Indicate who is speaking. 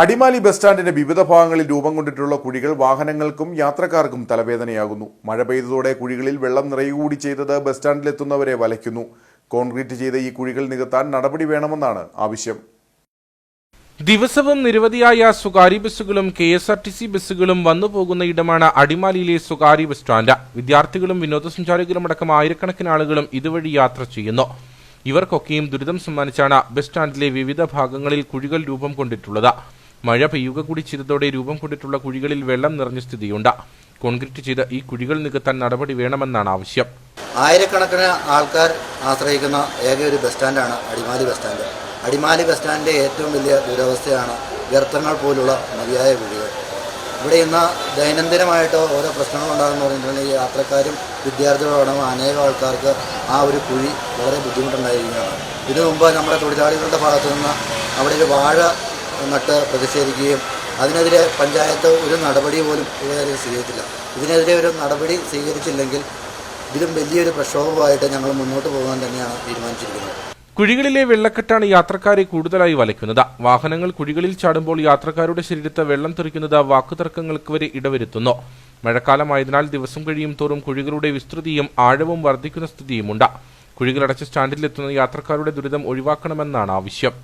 Speaker 1: Adimali bus സ്റ്റാൻഡിന്റെ വിവിധ ഭാഗങ്ങളിൽ രൂപം കൊണ്ടിട്ടുള്ള കുഴികൾ വാഹനങ്ങൾക്കും യാത്രക്കാർക്കും തലവേദനയാകുന്നു. മഴ പെയ്തതോടെ കുഴികളിൽ വെള്ളം നിറയുകൂടി ചെയ്തത് ബസ് സ്റ്റാൻഡിലെത്തുന്നവരെ വലയ്ക്കുന്നു. കോൺക്രീറ്റ് ചെയ്ത ഈ കുഴികൾ നികത്താൻ നടപടി വേണമെന്നാണ് ആവശ്യം.
Speaker 2: ദിവസവും നിരവധിയായ സ്വകാര്യ ബസ്സുകളും K S R T C ബസ്സുകളും വന്നു പോകുന്ന ഇടമാണ് അടിമാലിയിലെ സ്വകാര്യ ബസ് സ്റ്റാൻഡ്. വിദ്യാർത്ഥികളും വിനോദസഞ്ചാരികളും അടക്കം ആയിരക്കണക്കിന് ആളുകളും ഇതുവഴി യാത്ര ചെയ്യുന്നു. ഇവർക്കൊക്കെയും ദുരിതം സമ്മാനിച്ചാണ് ബസ് സ്റ്റാൻഡിലെ വിവിധ ഭാഗങ്ങളിൽ കുഴികൾ രൂപം കൊണ്ടിട്ടുള്ളത്. മഴ പെയ്യുക കൂടി ചെയ്തതോടെ രൂപം കൊണ്ടിട്ടുള്ള കുഴികളിൽ വെള്ളം നിറഞ്ഞ സ്ഥിതിയുണ്ട്. കോൺക്രീറ്റ് ചെയ്ത ഈ കുഴികൾ നികത്താൻ നടപടി വേണമെന്നാണ് ആവശ്യം.
Speaker 3: ആയിരക്കണക്കിന് ആൾക്കാർ ആശ്രയിക്കുന്ന ഏക ഒരു bus സ്റ്റാൻഡാണ് Adimali bus stand. Adimali bus സ്റ്റാൻഡിന്റെ ഏറ്റവും വലിയ ദുരവസ്ഥയാണ് ഗർത്തങ്ങൾ പോലുള്ള മതിയായ കുഴികൾ. ഇവിടെ ഇന്ന് ദൈനംദിനമായിട്ട് ഓരോ പ്രശ്നങ്ങൾ ഉണ്ടാകുന്ന പറഞ്ഞിട്ടുണ്ടെങ്കിൽ യാത്രക്കാരും വിദ്യാർത്ഥികളും അടങ്ങും അനേകം ആൾക്കാർക്ക് ആ ഒരു കുഴി വളരെ ബുദ്ധിമുട്ടുണ്ടായിരിക്കുകയാണ്. ഇതിനു മുമ്പ് നമ്മുടെ തൊഴിലാളികളുടെ ഭാഗത്തു നിന്ന് അവിടെ ഒരു വാഴ നട്ട് പ്രതിഷേധിക്കുകയും അതിനെതിരെ പഞ്ചായത്ത് ഒരു നടപടി പോലും ഇതുവരെ സ്വീകരിച്ചില്ല. ഇതിനെതിരെ ഒരു നടപടി സ്വീകരിച്ചില്ലെങ്കിൽ ഇതിലും വലിയൊരു പ്രക്ഷോഭമായിട്ട് ഞങ്ങൾ മുന്നോട്ട് പോകാൻ തന്നെയാണ് തീരുമാനിച്ചിരിക്കുന്നത്.
Speaker 2: കുഴികളിലെ വെള്ളക്കെട്ടാണ് യാത്രക്കാരെ കൂടുതലായി വലയ്ക്കുന്നത്. വാഹനങ്ങൾ കുഴികളിൽ ചാടുമ്പോൾ യാത്രക്കാരുടെ ശരീരത്ത് വെള്ളം തെറിക്കുന്നത് വാക്കുതർക്കങ്ങൾക്ക് വരെ ഇടവരുത്തുന്നു. മഴക്കാലമായതിനാൽ ദിവസം കഴിയും തോറും കുഴികളുടെ വിസ്തൃതിയും ആഴവും വർദ്ധിക്കുന്ന സ്ഥിതിയുമുണ്ട്. കുഴികളടച്ച സ്റ്റാൻഡിലെത്തുന്ന യാത്രക്കാരുടെ ദുരിതം ഒഴിവാക്കണമെന്നാണ് ആവശ്യം.